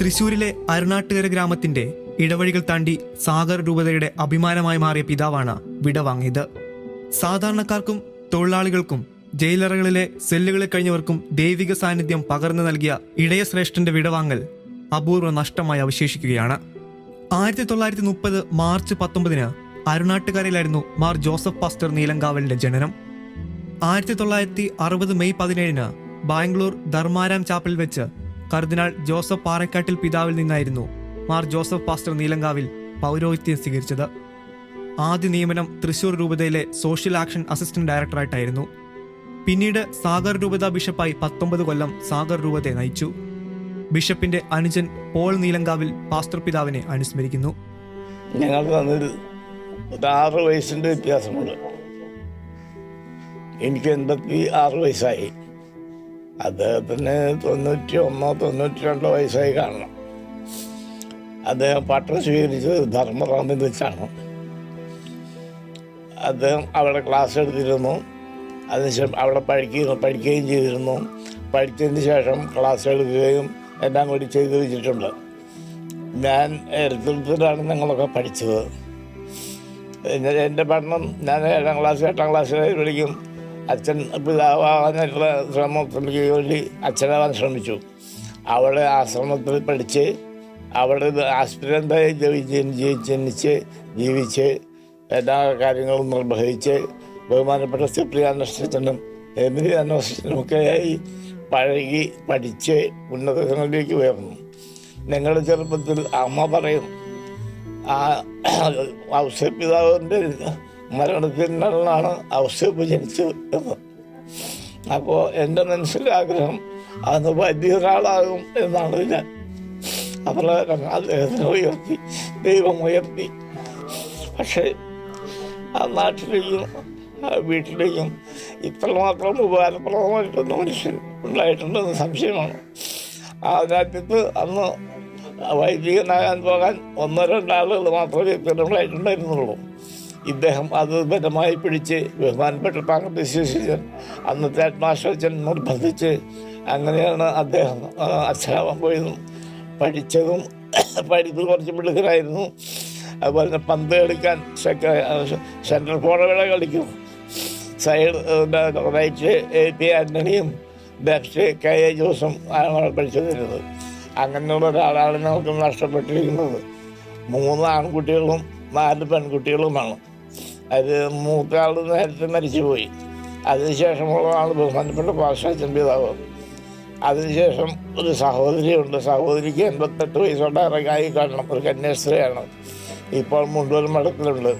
തൃശൂരിലെ അരുണാട്ടുകര ഗ്രാമത്തിന്റെ ഇടവഴികൾ താണ്ടി സാഗർ രൂപതയുടെ അഭിമാനമായി മാറിയ പിതാവാണ് വിടവാങ്ങിയത് സാധാരണക്കാർക്കും തൊഴിലാളികൾക്കും ജയിലറകളിലെ സെല്ലുകളിൽ കഴിഞ്ഞവർക്കും ദൈവിക സാന്നിധ്യം പകർന്നു നൽകിയ ഇടയശ്രേഷ്ഠന്റെ വിടവാങ്ങൽ അപൂർവ നഷ്ടമായി അവശേഷിക്കുകയാണ്. ആയിരത്തി തൊള്ളായിരത്തി മുപ്പത് മാർച്ച് പത്തൊമ്പതിന് അരുണാട്ടുകരയിലായിരുന്നു മാർ ജോസഫ് പാസ്റ്റർ നീലങ്കാവലിന്റെ ജനനം. ആയിരത്തി തൊള്ളായിരത്തി അറുപത് മെയ് പതിനേഴിന് ബാംഗ്ലൂർ ധർമാരാം ചാപ്പലിൽ വെച്ച് കർദിനാൾ ജോസഫ് പാറക്കാട്ടിൽ പിതാവിൽ നിന്നായിരുന്നു. മാർ ജോസഫ് പാസ്റ്റർ നീലങ്കാവിൽ പൗരോഹിത്യം സ്വീകരിച്ചത്. ആദ്യ നിയമനം തൃശൂർ രൂപതയിലെ സോഷ്യൽ ആക്ഷൻ അസിസ്റ്റന്റ് ഡയറക്ടറായിട്ടായിരുന്നു. പിന്നീട് സാഗർ രൂപത ബിഷപ്പായി പത്തൊമ്പത് കൊല്ലം സാഗർ രൂപതയെ നയിച്ചു. ബിഷപ്പിന്റെ അനുജൻ പോൾ നീലങ്കാവിൽ പാസ്റ്റർ പിതാവിനെ അനുസ്മരിക്കുന്നു. ഞങ്ങൾ വന്നൊരു ആറ് വയസ്സിന്റെ വ്യത്യാസമുണ്ട്. എനിക്ക് എൺപത്തി ആറ് വയസ്സായി. അദ്ദേഹത്തിന് തൊണ്ണൂറ്റി ഒന്നോ തൊണ്ണൂറ്റി രണ്ടോ വയസ്സായി കാണണം. അദ്ദേഹം പട്ടം സ്വീകരിച്ചത് ധർമ്മറാമിൽ വെച്ചാണ്. അദ്ദേഹം അവിടെ ക്ലാസ് എടുത്തിരുന്നു. അതിനുശേഷം അവിടെ പഠിക്കുകയും പഠിക്കുകയും ചെയ്തിരുന്നു. പഠിച്ചതിന് ശേഷം ക്ലാസ് എടുക്കുകയും എല്ലാം കൂടി ചെയ്ത് വെച്ചിട്ടുണ്ട്. ഞാൻ എഴുത്തിലാണ് ഞങ്ങളൊക്കെ പഠിച്ചത്. എന്റെ പഠനം ഞാൻ ഏഴാം ക്ലാസ് എട്ടാം ക്ലാസ് പഠിക്കും അച്ഛൻ പിതാവാകാനായിട്ടുള്ള ശ്രമത്തിലേക്ക് വേണ്ടി അച്ഛനാവാൻ ശ്രമിച്ചു. അവിടെ ആശ്രമത്തിൽ പഠിച്ച് അവിടെ ആസ്പിരന്റായി ജനിച്ച് ജീവിച്ച് എല്ലാ കാര്യങ്ങളും നിർവഹിച്ച് ബഹുമാനപ്പെട്ട സിപ്രിയാനഷ്ടനും എമിലിയാനഷ്ടനും ഒക്കെയായി പഴകി പഠിച്ച് ഉന്നതങ്ങളിലേക്ക് ഉയർന്നു. ഞങ്ങളുടെ ചെറുപ്പത്തിൽ അമ്മ പറയും ആ ഔസപിതാവിന്റെ മരണത്തിനാണ് അവസ്ഥ ജനിച്ചത് എന്ന്. അപ്പോൾ എന്റെ മനസ്സിന്റെ ആഗ്രഹം അന്ന് വലിയൊരാളാകും എന്നാണ് ഞാൻ. അപ്രകാരം അദ്ദേഹത്തിനെ ഉയർത്തി ദൈവം ഉയർത്തി. പക്ഷേ ആ നാട്ടിലേക്കും ആ വീട്ടിലേക്കും ഇത്രമാത്രം ഉപകാരപ്രദമായിട്ടൊന്ന് മനുഷ്യൻ ഉണ്ടായിട്ടുണ്ടെന്ന് സംശയമാണ്. ആ രാജ്യത്ത് അന്ന് വൈദികനാകാൻ പോകാൻ ഒന്നോ രണ്ടാളുകൾ മാത്രമേ തിരുമലായിട്ടുണ്ടായിരുന്നുള്ളൂ ഇദ്ദേഹം അത് ബലമായി പിടിച്ച് ബഹുമാനപ്പെട്ട പാങ്കത്ത് വിശ്വസിച്ചൻ അന്നത്തെ ആത്മാശ്വച്ചൻ നിർബന്ധിച്ച് അങ്ങനെയാണ് അദ്ദേഹം അച്ഛനാവാൻ പോയതും പഠിച്ചതും പഠിപ്പ് കുറച്ച് പിള്ളേരായിരുന്നു അതുപോലെ തന്നെ പന്ത് കളിക്കാൻ സെൻട്രൽ ഫോർവേഡ് കളിക്കും. സൈഡ് റൈറ്റ് എ പി ആന്റണിയും ലെഫ്റ്റ് കെ എ ജോസും ആണ് പഠിച്ചു തരുന്നത് അങ്ങനെയുള്ള ഒരാളാണ് നമുക്ക് നഷ്ടപ്പെട്ടിരിക്കുന്നത്. മൂന്ന് ആൺകുട്ടികളും നാല് പെൺകുട്ടികളുമാണ്. അത് മൂത്താൾ നേരത്തെ മരിച്ചുപോയി. അതിനുശേഷമുള്ള ആൾ ബഹുമാനപ്പെട്ട പാശ്ചാത്യൻ പിതാവ് അതിനുശേഷം ഒരു സഹോദരിയുണ്ട്. സഹോദരിക്ക് എൺപത്തെട്ട് വയസ്സുണ്ട് ഇറങ്ങായി കാണണം. ഒരു കന്യാസ്ത്രീയാണ്. ഇപ്പോൾ മുണ്ടൂർ മഠത്തിലുണ്ട്.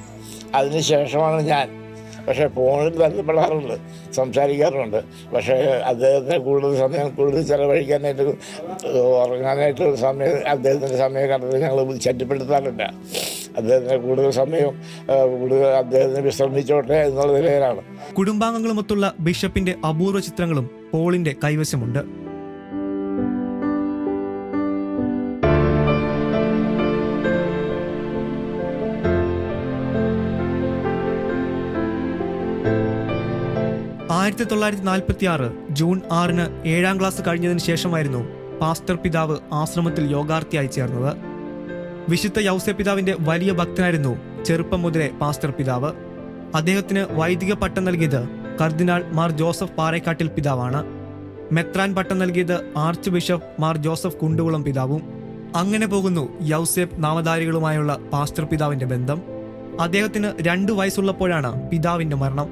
അതിനുശേഷമാണ് ഞാൻ. പക്ഷേ ഫോണിൽ ബന്ധപ്പെടാറുണ്ട്. സംസാരിക്കാറുണ്ട്. പക്ഷേ അദ്ദേഹത്തിന് കൂടുതൽ സമയം കൂടുതൽ ചിലവഴിക്കാനായിട്ട് ഉറങ്ങാനായിട്ട് സമയം അദ്ദേഹത്തിന്റെ സമയം കണ്ടത് ഞങ്ങൾ ശല്യപ്പെടുത്താറില്ല അദ്ദേഹത്തിന് കൂടുതൽ സമയം കൂടുതൽ അദ്ദേഹത്തിന് വിശ്രമിച്ചോട്ടെ എന്നുള്ള നിലയിലാണ് കുടുംബാംഗങ്ങളുമൊത്തുള്ള ബിഷപ്പിന്റെ അപൂർവ ചിത്രങ്ങളും പോളിന്റെ കൈവശമുണ്ട്. ആയിരത്തി തൊള്ളായിരത്തി നാൽപ്പത്തി ആറ് ജൂൺ ആറിന് ഏഴാം ക്ലാസ് കഴിഞ്ഞതിന് ശേഷമായിരുന്നു പാസ്റ്റർ പിതാവ് ആശ്രമത്തിൽ യോഗാർത്ഥിയായി ചേർന്നത്. വിശുദ്ധ യൗസ്യ പിതാവിന്റെ വലിയ ഭക്തനായിരുന്നു ചെറുപ്പം മുതലേ പാസ്റ്റർ പിതാവ്. അദ്ദേഹത്തിന് വൈദിക പട്ടം നൽകിയത് കർദിനാൾ മാർ ജോസഫ് പാറേക്കാട്ടിൽ പിതാവാണ്. മെത്രാൻ പട്ടം നൽകിയത് archbishop Mar Joseph Kundukulam പിതാവും. അങ്ങനെ പോകുന്നു യൗസേബ് നാമധാരികളുമായുള്ള പാസ്റ്റർ പിതാവിന്റെ ബന്ധം. അദ്ദേഹത്തിന് രണ്ടു വയസ്സുള്ളപ്പോഴാണ് പിതാവിന്റെ മരണം.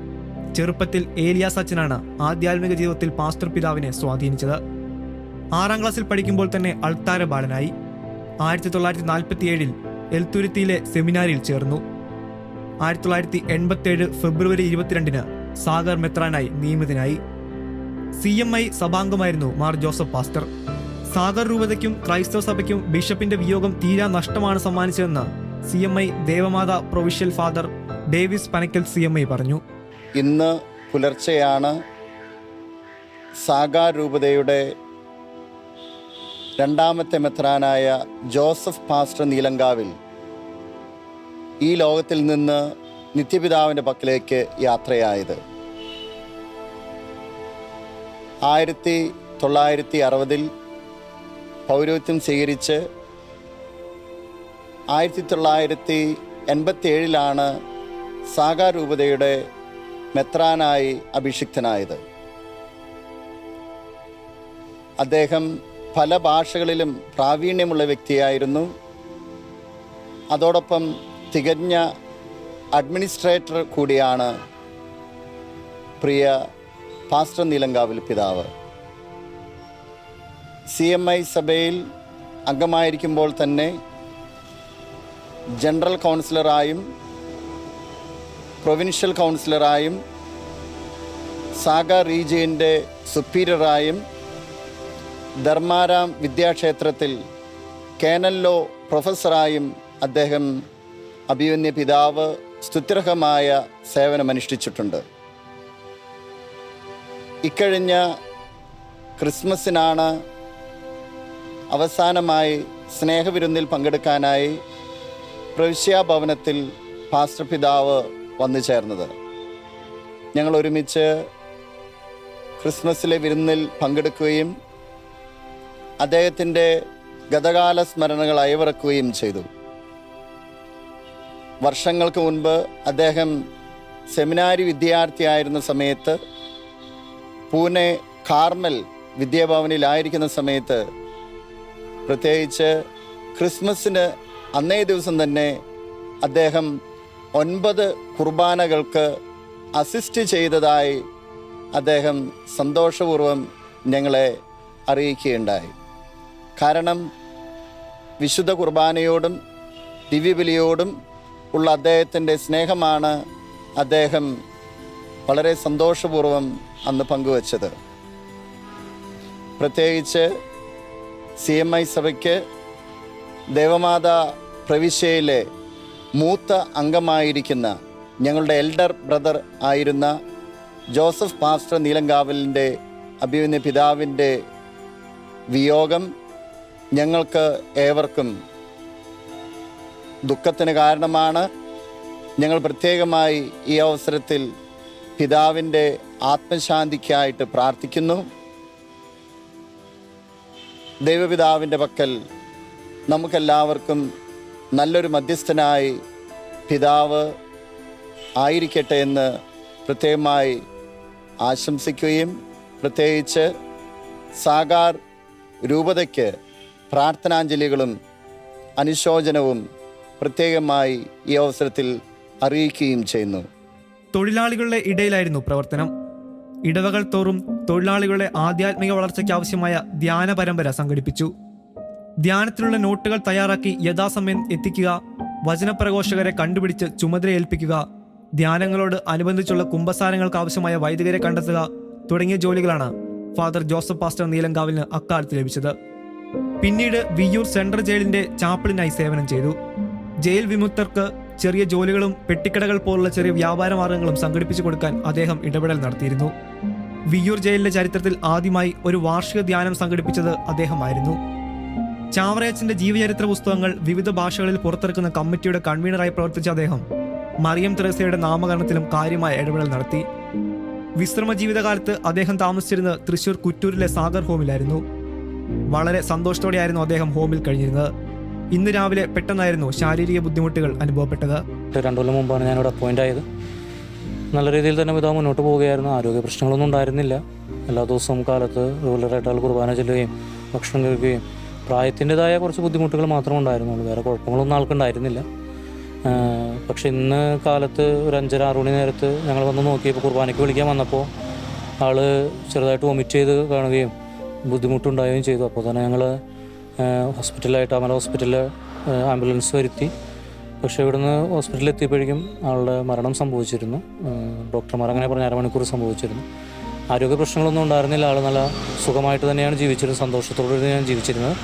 ചെറുപ്പത്തിൽ ഏലിയ സച്ചനാണ് ആധ്യാത്മിക ജീവിതത്തിൽ പാസ്റ്റർ പിതാവിനെ സ്വാധീനിച്ചത്. ആറാം ക്ലാസ്സിൽ പഠിക്കുമ്പോൾ തന്നെ അൾത്താര ബാലനായി. ആയിരത്തി തൊള്ളായിരത്തി നാൽപ്പത്തി ഏഴിൽ എൽത്തുരുത്തിയിലെ സെമിനാരിൽ ചേർന്നു. ആയിരത്തി തൊള്ളായിരത്തി എൺപത്തി ഏഴ് ഫെബ്രുവരി ഇരുപത്തിരണ്ടിന് സാഗർ മെത്രാനായി നിയമിതനായി. സി എം ഐ സഭാംഗമായിരുന്നു മാർ ജോസഫ് പാസ്റ്റർ. സാഗർ രൂപതയ്ക്കും ക്രൈസ്തവ സഭയ്ക്കും ബിഷപ്പിന്റെ വിയോഗം തീരാ നഷ്ടമാണ് സമ്മാനിച്ചതെന്ന് C M I Devamatha provincial father Davis Panakkal C M I പറഞ്ഞു. ഇന്ന് പുലർച്ചെയാണ് സാഗർ രൂപതയുടെ രണ്ടാമത്തെ മെത്രാനായ ജോസഫ് പാസ്റ്റർ നീലങ്കാവിൽ ഈ ലോകത്തിൽ നിന്ന് നിത്യപിതാവിന്റെ പക്കലേക്ക് യാത്രയായത്. ആയിരത്തി തൊള്ളായിരത്തി അറുപതിൽ പൗരോഹിത്യം സ്വീകരിച്ച് ആയിരത്തി തൊള്ളായിരത്തി എൺപത്തി ഏഴിലാണ് സാഗാരൂപതയുടെ മെത്രാനായി അഭിഷിക്തനായത്. അദ്ദേഹം പല ഭാഷകളിലും പ്രാവീണ്യമുള്ള വ്യക്തിയായിരുന്നു. അതോടൊപ്പം തികഞ്ഞ അഡ്മിനിസ്ട്രേറ്റർ കൂടിയാണ് പ്രിയ പാസ്റ്റർ നീലങ്കാവിൽ പിതാവ്. സി എം ഐ സഭയിൽ അംഗമായിരിക്കുമ്പോൾ തന്നെ ജനറൽ കൗൺസിലറായും പ്രൊവിൻഷ്യൽ കൗൺസിലറായും സാഗ റീജിയന്റെ സുപ്പീരിയറായും ധർമാരാം വിദ്യാക്ഷേത്രത്തിൽ കേനല്ലോ പ്രൊഫസറായും അദ്ദേഹം അഭിമന്യ പിതാവ് സ്തുത്യർഹമായ സേവനമനുഷ്ഠിച്ചിട്ടുണ്ട്. ഇക്കഴിഞ്ഞ ക്രിസ്മസിനാണ് അവസാനമായി സ്നേഹവിരുന്നിൽ പങ്കെടുക്കാനായി പ്രവിശ്യാ ഭവനത്തിൽ പാസ്റ്റർ പിതാവ് വന്നു ചേർന്നത്. ഞങ്ങൾ ഒരുമിച്ച് ക്രിസ്മസിലെ വിരുന്നിൽ പങ്കെടുക്കുകയും അദ്ദേഹത്തിന്റെ ഗതകാല സ്മരണകൾ അയവിറക്കുകയും ചെയ്തു. വർഷങ്ങൾക്ക് മുൻപ് അദ്ദേഹം സെമിനാരി വിദ്യാർത്ഥിയായിരുന്ന സമയത്ത് പൂനെ കാർമൽ വിദ്യാഭവനിലായിരിക്കുന്ന സമയത്ത് പ്രത്യേകിച്ച് ക്രിസ്മസിന് അന്നേ ദിവസം തന്നെ അദ്ദേഹം ഒൻപത് കുർബാനകൾക്ക് അസിസ്റ്റ് ചെയ്തതായി അദ്ദേഹം സന്തോഷപൂർവം ഞങ്ങളെ അറിയിക്കുകയുണ്ടായി. കാരണം വിശുദ്ധ കുർബാനയോടും ദിവ്യബലിയോടും ഉള്ള അദ്ദേഹത്തിന്റെ സ്നേഹമാണ് അദ്ദേഹം വളരെ സന്തോഷപൂർവം അന്ന് പങ്കുവച്ചത്. പ്രത്യേകിച്ച് സി എം ഐ സഭയ്ക്ക് ദേവമാത പ്രവിശ്യയിലെ മൂത്ത അംഗമായിരിക്കുന്ന ഞങ്ങളുടെ എൽഡർ ബ്രദർ ആയിരുന്ന ജോസഫ് പാസ്റ്റർ നീലങ്കാവലിന്റെ അഭിമന്യ പിതാവിന്റെ വിയോഗം ഞങ്ങൾക്ക് ഏവർക്കും ദുഃഖത്തിന് കാരണമാണ്. ഞങ്ങൾ പ്രത്യേകമായി ഈ അവസരത്തിൽ പിതാവിന്റെ ആത്മശാന്തിക്കായിട്ട് പ്രാർത്ഥിക്കുന്നു. ദൈവപിതാവിന്റെ പക്കൽ നമുക്കെല്ലാവർക്കും നല്ലൊരു മധ്യസ്ഥനായി പിതാവ് ആയിരിക്കട്ടെ എന്ന് പ്രത്യേകമായി ആശംസിക്കുകയും പ്രത്യേകിച്ച് സാഗാർ രൂപതയ്ക്ക് പ്രാർത്ഥനാഞ്ജലികളും അനുശോചനവും പ്രത്യേകമായി ഈ അവസരത്തിൽ അറിയിക്കുകയും ചെയ്യുന്നു. തൊഴിലാളികളുടെ ഇടയിലായിരുന്നു പ്രവർത്തനം. ഇടവകൾ തോറും തൊഴിലാളികളുടെ ആധ്യാത്മിക വളർച്ചയ്ക്ക് ആവശ്യമായ ധ്യാന പരമ്പര സംഘടിപ്പിച്ചു. ധ്യാനത്തിലുള്ള നോട്ടുകൾ തയ്യാറാക്കി യഥാസമയം എത്തിക്കുക വചനപ്രഘോഷകരെ കണ്ടുപിടിച്ച് ചുമതല ഏൽപ്പിക്കുക ധ്യാനങ്ങളോട് അനുബന്ധിച്ചുള്ള കുംഭസാരങ്ങൾക്ക് ആവശ്യമായ വൈദികരെ കണ്ടെത്തുക തുടങ്ങിയ ജോലികളാണ് ഫാദർ ജോസഫ് പാസ്റ്റർ നീലങ്കാവിന് അക്കാലത്ത് ലഭിച്ചത്. പിന്നീട് വിയ്യൂർ സെൻട്രൽ ജയിലിന്റെ ചാപ്പിളിനായി സേവനം ചെയ്തു. ജയിൽ വിമുക്തർക്ക് ചെറിയ ജോലികളും പെട്ടിക്കടകൾ പോലുള്ള ചെറിയ വ്യാപാര മാർഗങ്ങളും സംഘടിപ്പിച്ചു കൊടുക്കാൻ അദ്ദേഹം ഇടപെടൽ നടത്തിയിരുന്നു. വിയ്യൂർ ജയിലിന്റെ ചരിത്രത്തിൽ ആദ്യമായി ഒരു വാർഷിക ധ്യാനം സംഘടിപ്പിച്ചത് അദ്ദേഹമായിരുന്നു. ചാവറയച്ചന്റെ ജീവചരിത്ര പുസ്തകങ്ങൾ വിവിധ ഭാഷകളിൽ പുറത്തിറക്കുന്ന കമ്മിറ്റിയുടെ കൺവീനറായി പ്രവർത്തിച്ച അദ്ദേഹം മറിയം തെരേസയുടെ നാമകരണത്തിലും കാര്യമായ ഇടപെടൽ നടത്തി. വിശ്രമ ജീവിതകാലത്ത് അദ്ദേഹം താമസിച്ചിരുന്നത് തൃശൂർ കുറ്റൂരിലെ സാഗർ ഹോമിലായിരുന്നു. വളരെ സന്തോഷത്തോടെയായിരുന്നു അദ്ദേഹം ഹോമിൽ കഴിഞ്ഞിരുന്നത്. ഇന്ന് രാവിലെ പെട്ടെന്നായിരുന്നു ശാരീരിക ബുദ്ധിമുട്ടുകൾ അനുഭവപ്പെട്ടത്. രണ്ടു കൊല്ലം മുമ്പാണ് ഞാനിവിടെ അപ്പോയിന്റ് ആയത്. നല്ല രീതിയിൽ തന്നെ പിതാവ് മുന്നോട്ട് പോവുകയായിരുന്നു. ആരോഗ്യ പ്രശ്നങ്ങളൊന്നും ഉണ്ടായിരുന്നില്ല. എല്ലാ ദിവസവും കാലത്ത് റെഗുലറായിട്ട് ആൾ കുർബാന ചെല്ലുകയും ഭക്ഷണം കഴിക്കുകയും പ്രായത്തിന്റെതായ കുറച്ച് ബുദ്ധിമുട്ടുകൾ മാത്രമേ ഉണ്ടായിരുന്നുള്ളൂ. വേറെ കുഴപ്പങ്ങളൊന്നും ആൾക്കുണ്ടായിരുന്നില്ല പക്ഷെ ഇന്ന് കാലത്ത് ഒരു അഞ്ചര ആറു മണി നേരത്ത് ഞങ്ങൾ വന്ന് നോക്കിയപ്പോൾ കുർബാനയ്ക്ക് വിളിക്കാൻ വന്നപ്പോൾ ആൾ ചെറുതായിട്ട് വൊമിറ്റ് ചെയ്ത് കാണുകയും ബുദ്ധിമുട്ടുണ്ടാവുകയും ചെയ്തു. അപ്പോൾ തന്നെ ഞങ്ങൾ ഹോസ്പിറ്റലായിട്ട് അമല ഹോസ്പിറ്റലിൽ ആംബുലൻസ് വരുത്തി. പക്ഷേ ഇവിടുന്ന് ഹോസ്പിറ്റലിൽ എത്തിയപ്പോഴേക്കും ആളുടെ മരണം സംഭവിച്ചിരുന്നു. ഡോക്ടർമാർ അങ്ങനെ പറഞ്ഞ അരമണിക്കൂർ സംഭവിച്ചിരുന്നു. ആരോഗ്യ പ്രശ്നങ്ങളൊന്നും ഉണ്ടായിരുന്നില്ല. ആൾ നല്ല സുഖമായിട്ട് തന്നെയാണ് ജീവിച്ചിരുന്നത്. സന്തോഷത്തോടെ ഞാൻ ജീവിച്ചിരുന്നത്.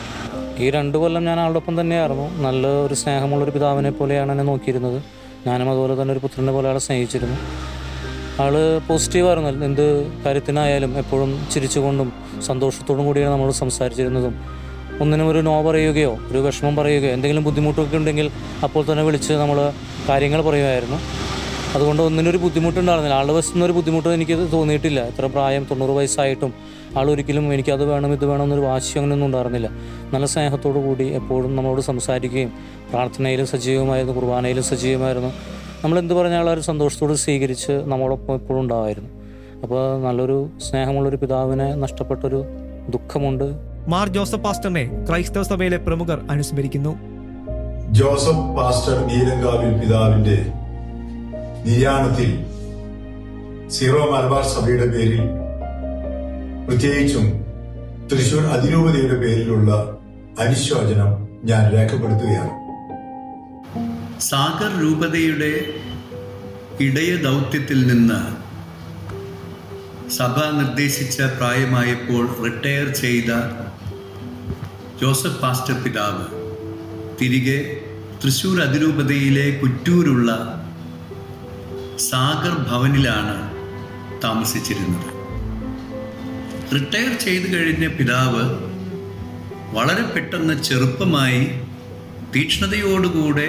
ഈ രണ്ട് കൊല്ലം ഞാൻ ആളുടെ ഒപ്പം തന്നെയായിരുന്നു. നല്ല ഒരു സ്നേഹമുള്ളൊരു പിതാവിനെ പോലെയാണ് എന്നെ നോക്കിയിരുന്നത്. ഞാനും അതുപോലെ തന്നെ ഒരു പുത്രനെ പോലെ ആളെ സ്നേഹിച്ചിരുന്നു. ആൾ പോസിറ്റീവായിരുന്നു. എന്ത് കാര്യത്തിനായാലും എപ്പോഴും ചിരിച്ചുകൊണ്ടും സന്തോഷത്തോടും കൂടിയാണ് നമ്മൾ സംസാരിച്ചിരുന്നതും. ഒന്നിനും ഒരു നോ പറയുകയോ ഒരു വിഷമം പറയുകയോ എന്തെങ്കിലും ബുദ്ധിമുട്ടൊക്കെ ഉണ്ടെങ്കിൽ അപ്പോൾ തന്നെ വിളിച്ച് നമ്മൾ കാര്യങ്ങൾ പറയുമായിരുന്നു. അതുകൊണ്ട് ഒന്നിനൊരു ബുദ്ധിമുട്ടുണ്ടായിരുന്നില്ല. ആളുടെ വശത്തുനിന്ന് ഒരു ബുദ്ധിമുട്ട് എനിക്ക് തോന്നിയിട്ടില്ല. എത്ര പ്രായം തൊണ്ണൂറ് വയസ്സായിട്ടും ആൾ ഒരിക്കലും എനിക്കത് വേണം ഇത് വേണം എന്നൊരു വാശി അങ്ങനെയൊന്നും ഉണ്ടായിരുന്നില്ല. നല്ല സ്നേഹത്തോടു കൂടി എപ്പോഴും നമ്മളോട് സംസാരിക്കുകയും പ്രാർത്ഥനയിലും സജീവമായിരുന്നു കുർബാനയിലും സജീവമായിരുന്നു. നമ്മൾ എന്ത് ആ ഒരു സന്തോഷത്തോട് സ്വീകരിച്ച് നമ്മളൊപ്പം എപ്പോഴും ഉണ്ടാവായിരുന്നു അപ്പോൾ നല്ലൊരു സ്നേഹമുള്ളൊരു പിതാവിനെ നഷ്ടപ്പെട്ടൊരു ദുഃഖമുണ്ട്. മാർ ജോസഫ് പാസ്റ്ററിനെ ക്രൈസ്തവ സഭയിലെ പ്രമുഖർ അനുസ്മരിക്കുന്നു. ജോസഫ് പാസ്റ്റർ നീരങ്കാവിൽ പിതാവിന്റെ നിര്യാണത്തിൽ സീറോ മലബാർ സഭയുടെ പേരിൽ പ്രത്യേകിച്ചും തൃശൂർ അതിരൂപതയുടെ പേരിലുള്ള അനുശോചനം ഞാൻ രേഖപ്പെടുത്തുകയാണ്. സാഗർ രൂപതയുടെ ഇടയ ദൗത്യത്തിൽ നിന്ന് സഭ നിർദ്ദേശിച്ച പ്രായമായപ്പോൾ റിട്ടയർ ചെയ്ത ജോസഫ് പാസ്റ്റർ പിതാവ്. തിരികെ തൃശൂർ അതിരൂപതയിലെ കുറ്റൂരുള്ള സാഗർ ഭവനിലാണ് താമസിച്ചിരുന്നത്. റിട്ടയർ ചെയ്തു കഴിഞ്ഞ പിതാവ് വളരെ പെട്ടെന്ന് ചെറുപ്പമായി തീക്ഷ്ണതയോടുകൂടെ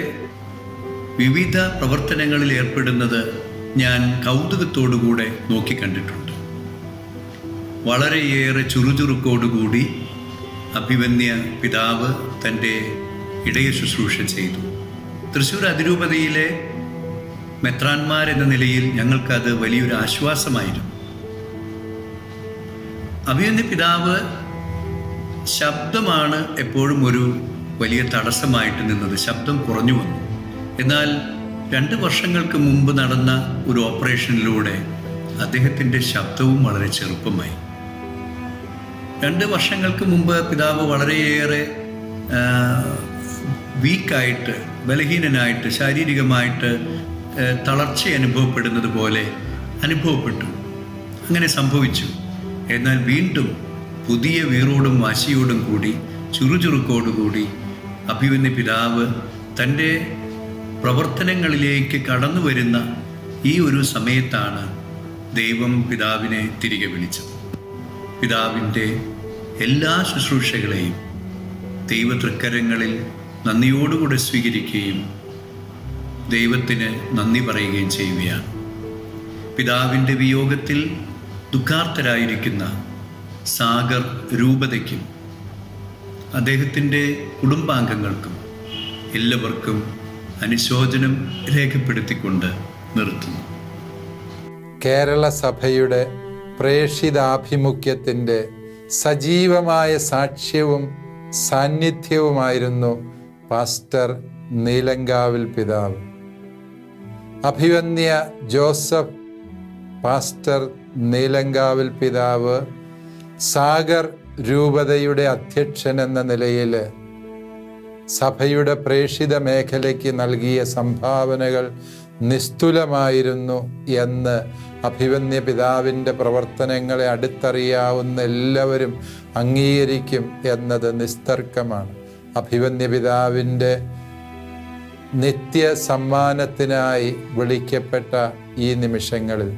വിവിധ പ്രവർത്തനങ്ങളിൽ ഏർപ്പെടുന്നത് ഞാൻ കൗതുകത്തോടുകൂടെ നോക്കിക്കണ്ടിട്ടുണ്ട്. വളരെയേറെ ചുറുചുറുക്കോടുകൂടി അഭിമന്യ പിതാവ് തന്റെ ഇടയ ശുശ്രൂഷ ചെയ്തു. തൃശ്ശൂർ അതിരൂപതയിലെ മെത്രാന്മാരെന്ന നിലയിൽ ഞങ്ങൾക്കത് വലിയൊരു ആശ്വാസമായിരുന്നു. അഭിമന്യ പിതാവ് ശബ്ദമാണ് എപ്പോഴും ഒരു വലിയ തടസ്സമായിട്ട് നിന്നത്. ശബ്ദം കുറഞ്ഞു വന്നു. എന്നാൽ രണ്ട് വർഷങ്ങൾക്ക് മുമ്പ് നടന്ന ഒരു ഓപ്പറേഷനിലൂടെ അദ്ദേഹത്തിന്റെ ശബ്ദവും വളരെ ചെറുപ്പമായി. രണ്ട് വർഷങ്ങൾക്ക് മുമ്പ് പിതാവ് വളരെയേറെ വീക്കായിട്ട് ബലഹീനനായിട്ട് ശാരീരികമായിട്ട് തളർച്ച അനുഭവപ്പെടുന്നത് പോലെ അനുഭവപ്പെട്ടു. അങ്ങനെ സംഭവിച്ചു. എന്നാൽ വീണ്ടും പുതിയ വീറോടും വാശിയോടും കൂടി ചുറുചുറുക്കോടുകൂടി അഭിമന്യ പിതാവ് തന്റെ പ്രവർത്തനങ്ങളിലേക്ക് കടന്നു വരുന്ന ഈ ഒരു സമയത്താണ് ദൈവം പിതാവിനെ തിരികെ വിളിച്ചത്. പിതാവിന്റെ എല്ലാ ശുശ്രൂഷകളെയും ദൈവതൃക്കരങ്ങളിൽ നന്ദിയോടുകൂടെ സ്വീകരിക്കുകയും ദൈവത്തിന് നന്ദി പറയുകയും ചെയ്യുകയാണ്. പിതാവിന്റെ വിയോഗത്തിൽ ദുഃഖാർത്ഥരായിരിക്കുന്ന സാഗർ രൂപതയ്ക്കും അദ്ദേഹത്തിന്റെ കുടുംബാംഗങ്ങൾക്കും എല്ലാവർക്കും അനുശോചനം രേഖപ്പെടുത്തിക്കൊണ്ട് നിർത്തുന്നു. കേരള സഭയുടെ പ്രേഷിതാഭിമുഖ്യത്തിന്റെ സജീവമായ സാക്ഷ്യവും സാന്നിധ്യവുമായിരുന്നു പാസ്റ്റർ നീലങ്കാവിൽ പിതാവ്. അഭിവന്യ ജോസഫ് പാസ്റ്റർ നീലങ്കാവിൽ പിതാവ് സാഗർ രൂപതയുടെ അധ്യക്ഷൻ എന്ന നിലയിൽ സഭയുടെ പ്രേഷിത മേഖലയ്ക്ക് നൽകിയ സംഭാവനകൾ നിസ്തുലമായിരുന്നു എന്ന് അഭിവന്യ പിതാവിന്റെ പ്രവർത്തനങ്ങളെ അടുത്തറിയാവുന്ന എല്ലാവരും അംഗീകരിക്കും എന്നത് നിസ്തർക്കമാണ്. അഭിവന്യ പിതാവിന്റെ നിത്യ സമ്മാനത്തിനായി വിളിക്കപ്പെട്ട ഈ നിമിഷങ്ങളിൽ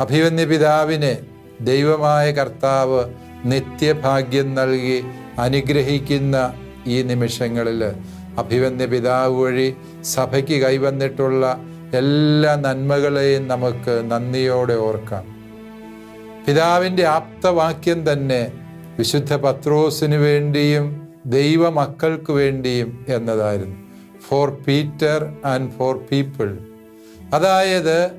അഭിവന്യ പിതാവിനെ ദൈവമായ കർത്താവ് നിത്യഭാഗ്യം നൽകി അനുഗ്രഹിക്കുന്ന ഈ നിമിഷങ്ങളിൽ അഭിവന്യ പിതാവ് വഴി സഭയ്ക്ക് കൈവന്നിട്ടുള്ള എല്ലാ നന്മകളെയും നമുക്ക് നന്ദിയോടെ ഓർക്കാം. പിതാവിന്റെ ആപ്തവാക്യം തന്നെ വിശുദ്ധ പത്രോസിന് വേണ്ടിയും ദൈവമക്കൾക്ക് വേണ്ടിയും എന്നതായിരുന്നു. For Peter and for people അതായത്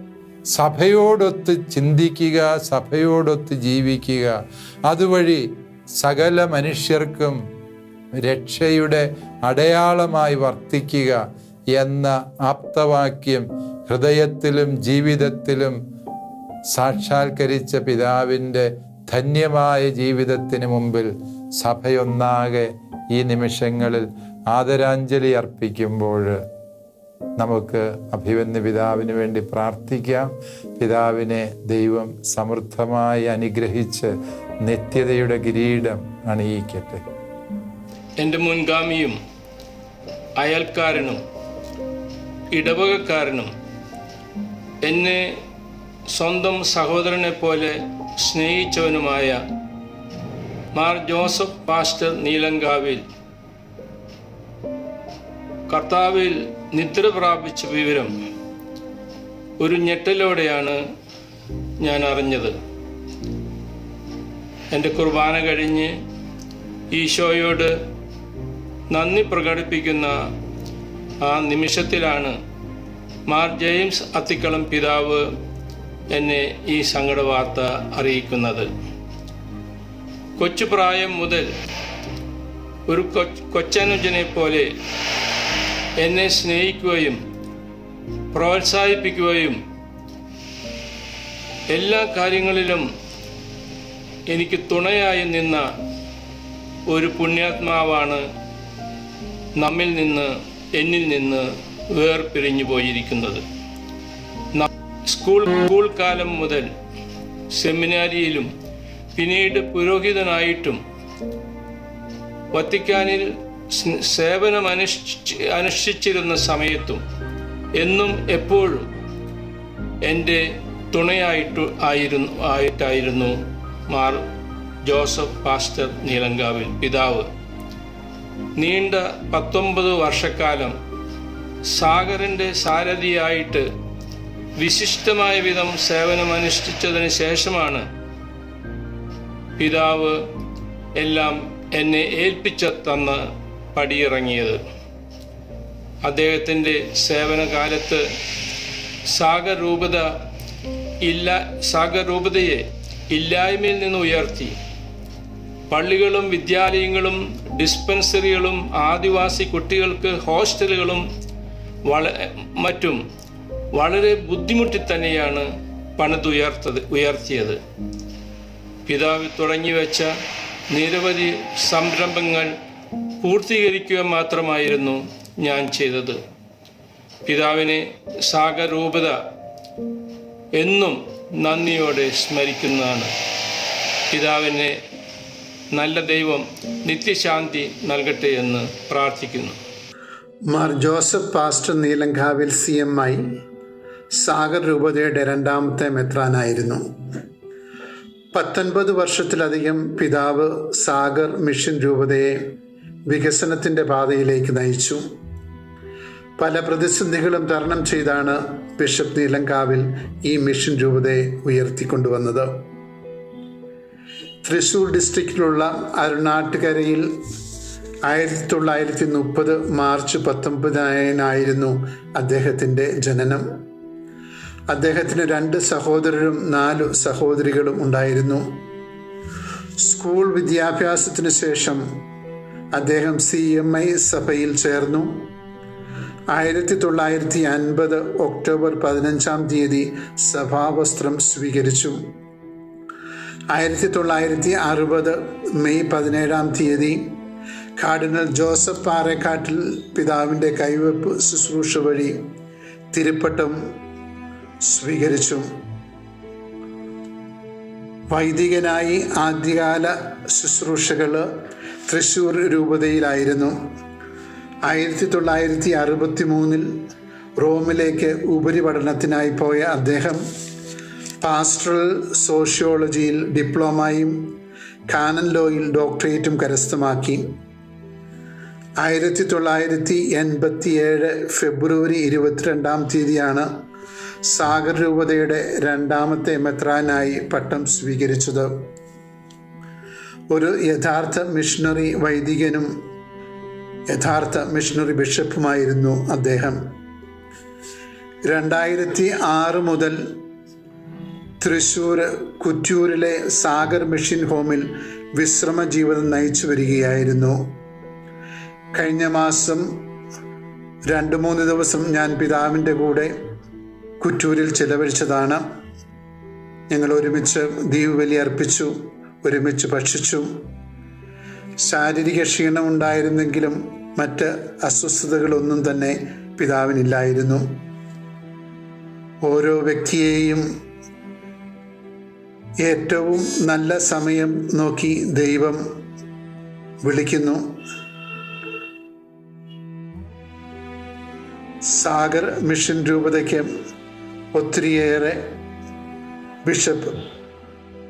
സഭയോടൊത്ത് ചിന്തിക്കുക സഭയോടൊത്ത് ജീവിക്കുക. അതുവഴി സകല മനുഷ്യർക്കും രക്ഷയുടെ അടയാളമായി വർത്തിക്കുക. എന്ന ആപ്തവാക്യം ഹൃദയത്തിലും ജീവിതത്തിലും സാക്ഷാത്കരിച്ച പിതാവിന്റെ ധന്യമായ ജീവിതത്തിന് മുമ്പിൽ സഭയൊന്നാകെ ഈ നിമിഷങ്ങളിൽ ആദരാഞ്ജലി അർപ്പിക്കുമ്പോൾ നമുക്ക് അഭിവന്യ പിതാവിന് വേണ്ടി പ്രാർത്ഥിക്കാം. പിതാവിനെ ദൈവം സമൃദ്ധമായി അനുഗ്രഹിച്ച് നിത്യതയുടെ കിരീടം അണിയിക്കട്ടെ. എന്റെ മുൻഗാമിയും അയൽക്കാരനും ഇടവകക്കാരനും എന്നെ സ്വന്തം സഹോദരനെ പോലെ സ്നേഹിച്ചവനുമായ മാർ ജോസഫ് പാസ്റ്റർ നീലങ്കാവിൽ കർത്താവിൽ നിദ്ര പ്രാപിച്ച വിവരം ഒരു ഞെട്ടലോടെയാണ് ഞാൻ അറിഞ്ഞത്. എന്റെ കുർബാന കഴിഞ്ഞ് ഈശോയോട് നന്ദി പ്രകടിപ്പിക്കുന്ന ആ നിമിഷത്തിലാണ് മാർ ജെയിംസ് അത്തിക്കളം പിതാവ് എന്നെ ഈ സങ്കട വാർത്ത അറിയിക്കുന്നത്. കൊച്ചുപ്രായം മുതൽ ഒരു കൊച്ച് കൊച്ചനുജനെ പോലെ എന്നെ സ്നേഹിക്കുകയും പ്രോത്സാഹിപ്പിക്കുകയും എല്ലാ കാര്യങ്ങളിലും എനിക്ക് തുണയായി നിന്ന ഒരു പുണ്യാത്മാവാണ് നമ്മിൽ നിന്ന് എന്നിൽ നിന്ന് വേർപിരിഞ്ഞു പോയിരിക്കുന്നത്. സ്കൂൾ സ്കൂൾ കാലം മുതൽ സെമിനാരിയിലും പിന്നീട് പുരോഹിതനായിട്ടും വത്തിക്കാനിൽ സേവനം അനുഷ്ഠിച്ച് അനുഷ്ഠിച്ചിരുന്ന സമയത്തും എന്നും എപ്പോഴും എന്റെ തുണയായിട്ട് ആയിരുന്നു ആയിട്ടായിരുന്നു മാർ ജോസഫ് പാസ്റ്റർ നീലങ്കാവിൽ പിതാവ്. നീണ്ട പത്തൊമ്പത് വർഷക്കാലം സാഗറിന്റെ സാരഥിയായിട്ട് വിശിഷ്ടമായ വിധം സേവനമനുഷ്ഠിച്ചതിന് ശേഷമാണ് പിതാവ് എല്ലാം എന്നെ ഏൽപ്പിച്ച തന്ന് പടിയിറങ്ങിയത്. അദ്ദേഹത്തിന്റെ സേവനകാലത്ത് സാഗരൂപത ഇല്ല സാഗരൂപതയെ ഇല്ലായ്മയിൽ നിന്ന് ഉയർത്തി. പള്ളികളും വിദ്യാലയങ്ങളും ഡിസ്പെൻസറികളും ആദിവാസി കുട്ടികൾക്ക് ഹോസ്റ്റലുകളും വള മറ്റും വളരെ ബുദ്ധിമുട്ടി തന്നെയാണ് പണിതുയർത്തത് ഉയർത്തിയത്. പിതാവ് തുടങ്ങിവെച്ച നിരവധി സംരംഭങ്ങൾ പൂർത്തീകരിക്കുക മാത്രമായിരുന്നു ഞാൻ ചെയ്തത്. പിതാവിനെ സാഗരൂപത എന്നും നന്ദിയോടെ സ്മരിക്കുന്നതാണ്. പിതാവിനെ നല്ല ദൈവം നിത്യശാന്തി നൽകട്ടെ എന്ന് പ്രാർത്ഥിക്കുന്നു. Mar Joseph Pastor Neelankavil C M I Sagar രൂപതയുടെ രണ്ടാമത്തെ മെത്രാനായിരുന്നു. പത്തൊൻപത് വർഷത്തിലധികം പിതാവ് സാഗർ മിഷൻ രൂപതയെ വികസനത്തിന്റെ പാതയിലേക്ക് നയിച്ചു. പല പ്രതിസന്ധികളും തരണം ചെയ്താണ് ബിഷപ്പ് നീലങ്കാവിൽ ഈ മിഷൻ രൂപതയെ ഉയർത്തിക്കൊണ്ടുവന്നത്. തൃശൂർ ഡിസ്ട്രിക്റ്റിലുള്ള അരുണാട്ടുകരയിൽ ആയിരത്തി തൊള്ളായിരത്തി മുപ്പത് മാർച്ച് പത്തൊമ്പതിനായിരുന്നു അദ്ദേഹത്തിന്റെ ജനനം. അദ്ദേഹത്തിന് രണ്ട് സഹോദരരും നാലു സഹോദരികളും ഉണ്ടായിരുന്നു. സ്കൂൾ വിദ്യാഭ്യാസത്തിന് ശേഷം അദ്ദേഹം സി എം ഐ സഭയിൽ ചേർന്നു. ആയിരത്തി തൊള്ളായിരത്തി അൻപത് ഒക്ടോബർ പതിനഞ്ചാം തീയതി സഭാവസ്ത്രം സ്വീകരിച്ചു. ആയിരത്തി തൊള്ളായിരത്തി അറുപത് മെയ് പതിനേഴാം തീയതി കാർഡിനൽ ജോസഫ് പാറേക്കാട്ടിൽ പിതാവിന്റെ കൈവെപ്പ് ശുശ്രൂഷ വഴി തിരുപ്പട്ടം സ്വീകരിച്ചു. വൈദികനായി ആദ്യകാല ശുശ്രൂഷകൾ തൃശ്ശൂർ രൂപതയിലായിരുന്നു. ആയിരത്തി തൊള്ളായിരത്തി അറുപത്തി മൂന്നിൽ റോമിലേക്ക് ഉപരിപഠനത്തിനായി പോയ അദ്ദേഹം പാസ്റ്ററൽ സോഷ്യോളജിയിൽ ഡിപ്ലോമയും കാനൻ ലോയിൽ ഡോക്ടറേറ്റും കരസ്ഥമാക്കി. ആയിരത്തി തൊള്ളായിരത്തി എൺപത്തിയേഴ് ഫെബ്രുവരി ഇരുപത്തിരണ്ടാം തീയതിയാണ് സാഗർ രൂപതയുടെ രണ്ടാമത്തെ മെത്രാനായി പട്ടം സ്വീകരിച്ചത്. ഒരു യഥാർത്ഥ മിഷണറി വൈദികനും യഥാർത്ഥ മിഷണറി ബിഷപ്പുമായിരുന്നു അദ്ദേഹം. രണ്ടായിരത്തി ആറ് മുതൽ തൃശ്ശൂർ കുറ്റൂരിലെ സാഗർ മിഷൻ ഹോമിൽ വിശ്രമ ജീവിതം നയിച്ചു വരികയായിരുന്നു. കഴിഞ്ഞ മാസം രണ്ട് മൂന്ന് ദിവസം ഞാൻ പിതാവിന്റെ കൂടെ കുറ്റൂരിൽ ചിലവഴിച്ചതാണ്. ഞങ്ങൾ ഒരുമിച്ച് ദീപബലി അർപ്പിച്ചു ഒരുമിച്ച് ഭക്ഷിച്ചു. ശാരീരിക ക്ഷീണം ഉണ്ടായിരുന്നെങ്കിലും മറ്റ് അസ്വസ്ഥതകളൊന്നും തന്നെ പിതാവിനില്ലായിരുന്നു. ഓരോ വ്യക്തിയെയും ഏറ്റവും നല്ല സമയം നോക്കി ദൈവം വിളിക്കുന്നു. സാഗർ മിഷൻ രൂപതയ്ക്ക് ഒത്തിരിയേറെ ബിഷപ്പ്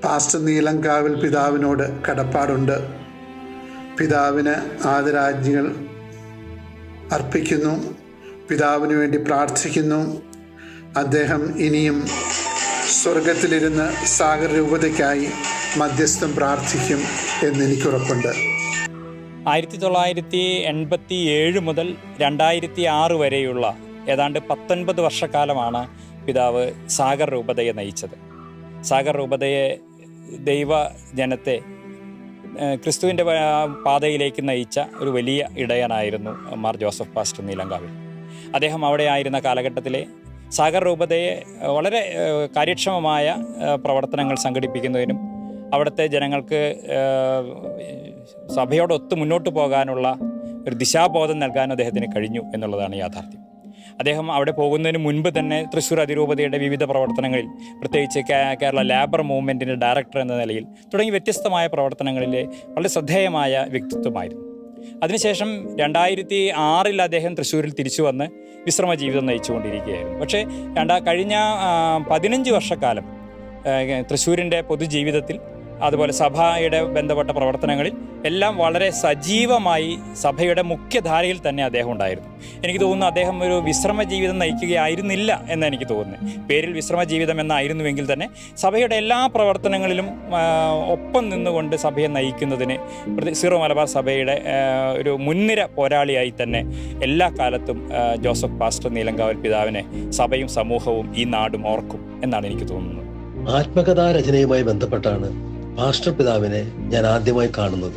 പാസ്റ്റർ നീലങ്കാവിൽ പിതാവിനോട് കടപ്പാടുണ്ട്. പിതാവിന് ആദരാജ്ഞികൾ അർപ്പിക്കുന്നു. പിതാവിന് വേണ്ടി പ്രാർത്ഥിക്കുന്നു. അദ്ദേഹം ഇനിയും സ്വർഗത്തിലിരുന്ന് സാഗർ രൂപതയ്ക്കായി മധ്യസ്ഥം പ്രാർത്ഥിക്കും എന്നെനിക്കുറപ്പുണ്ട്. ആയിരത്തി തൊള്ളായിരത്തി എൺപത്തി ഏഴ് മുതൽ രണ്ടായിരത്തി ആറ് വരെയുള്ള ഏതാണ്ട് പത്തൊൻപത് വർഷക്കാലമാണ് പിതാവ് സാഗർ രൂപതയെ നയിച്ചത്. സാഗർ രൂപതയെ ദൈവ ജനത്തെ ക്രിസ്തുവിന്റെ പാതയിലേക്ക് നയിച്ച ഒരു വലിയ ഇടയനായിരുന്നു മാർ ജോസഫ് പാസ്റ്റർ നീലങ്കാവിൽ. അദ്ദേഹം അവിടെ ആയിരുന്ന കാലഘട്ടത്തിലെ സാഗർ രൂപതയെ വളരെ കാര്യക്ഷമമായ പ്രവർത്തനങ്ങൾ സംഘടിപ്പിക്കുന്നതിനും അവിടുത്തെ ജനങ്ങൾക്ക് സഭയോടൊത്ത് മുന്നോട്ട് പോകാനുള്ള ഒരു ദിശാബോധം നൽകാൻ അദ്ദേഹത്തിന് കഴിഞ്ഞു എന്നുള്ളതാണ് യാഥാർത്ഥ്യം. അദ്ദേഹം അവിടെ പോകുന്നതിന് മുൻപ് തന്നെ തൃശ്ശൂർ അതിരൂപതയുടെ വിവിധ പ്രവർത്തനങ്ങളിൽ പ്രത്യേകിച്ച് കേരള ലേബർ മൂവ്മെന്റിന്റെ ഡയറക്ടർ എന്ന നിലയിൽ തുടങ്ങി വ്യത്യസ്തമായ പ്രവർത്തനങ്ങളിലെ വളരെ ശ്രദ്ധേയമായ വ്യക്തിത്വമായിരുന്നു. അതിനുശേഷം രണ്ടായിരത്തി ആറിൽ അദ്ദേഹം തൃശ്ശൂരിൽ തിരിച്ചു വന്ന് വിശ്രമ ജീവിതം നയിച്ചുകൊണ്ടിരിക്കുകയായിരുന്നു. പക്ഷേ രണ്ടാ കഴിഞ്ഞ പതിനഞ്ച് വർഷക്കാലം തൃശ്ശൂരിന്റെ പൊതുജീവിതത്തിൽ അതുപോലെ സഭയുടെ ബന്ധപ്പെട്ട പ്രവർത്തനങ്ങളിൽ എല്ലാം വളരെ സജീവമായി സഭയുടെ മുഖ്യധാരയിൽ തന്നെ അദ്ദേഹം ഉണ്ടായിരുന്നു. എനിക്ക് തോന്നുന്നു അദ്ദേഹം ഒരു വിശ്രമ ജീവിതം നയിക്കുകയായിരുന്നില്ല എന്ന് എനിക്ക് തോന്നുന്നു പേരിൽ വിശ്രമ ജീവിതം എന്നായിരുന്നുവെങ്കിൽ തന്നെ സഭയുടെ എല്ലാ പ്രവർത്തനങ്ങളിലും ഒപ്പം നിന്നുകൊണ്ട് സഭയെ നയിക്കുന്നതിന് സിറോ മലബാർ സഭയുടെ ഒരു മുൻനിര പോരാളിയായി തന്നെ എല്ലാ കാലത്തും ജോസഫ് പാസ്റ്റർ നീലങ്കാവൽ പിതാവിനെ സഭയും സമൂഹവും ഈ നാടും ഓർക്കും എന്നാണ് എനിക്ക് തോന്നുന്നത്. ആത്മകഥാ രചനയുമായി ബന്ധപ്പെട്ടാണ് പാസ്റ്റർ പിതാവിനെ ഞാൻ ആദ്യമായി കാണുന്നത്.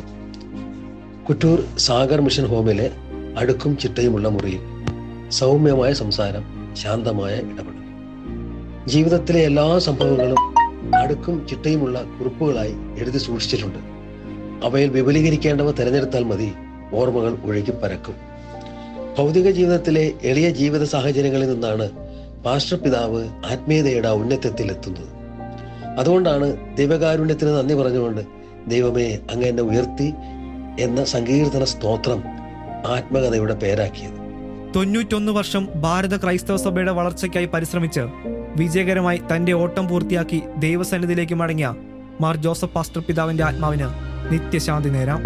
കുറ്റൂർ സാഗർ മിഷൻ ഹോമിലെ അടുക്കും ചിട്ടയുമുള്ള മുറിയിൽ സൗമ്യമായ സംസാരം ശാന്തമായ ഇടപെടൽ. ജീവിതത്തിലെ എല്ലാ സംഭവങ്ങളും അടുക്കും ചിട്ടയുമുള്ള കുറിപ്പുകളായി എഴുതി സൂക്ഷിച്ചിട്ടുണ്ട്. അവയിൽ വിപുലീകരിക്കേണ്ടവ തിരഞ്ഞെടുത്താൽ മതി ഓർമ്മകൾ ഒഴുകി പരക്കും. ഭൗതിക ജീവിതത്തിലെ എളിയ ജീവിത സാഹചര്യങ്ങളിൽ നിന്നാണ് പാസ്റ്റർ പിതാവ് ആത്മീയതയുടെ ഔന്നത്യത്തിൽ എത്തുന്നത് അതുകൊണ്ടാണ് ദൈവകാരുണ്യത്തിന് നന്ദി പറഞ്ഞുകൊണ്ട് ദൈവമേ അങ്ങ് എന്നെ ഉയർത്തി എന്ന സങ്കീർത്തന സ്തോത്രം ആത്മകഥയുടെ പേരാക്കിയത്. തൊണ്ണൂറ്റൊന്ന് വർഷം ഭാരത ക്രൈസ്തവ സഭയുടെ വളർച്ചയ്ക്കായി പരിശ്രമിച്ച് വിജയകരമായി തന്റെ ഓട്ടം പൂർത്തിയാക്കി ദൈവസന്നിധിയിലേക്ക് മടങ്ങിയ മാർ ജോസഫ് പാസ്റ്റർ പിതാവിന്റെ ആത്മാവിന് നിത്യശാന്തി നേരാം.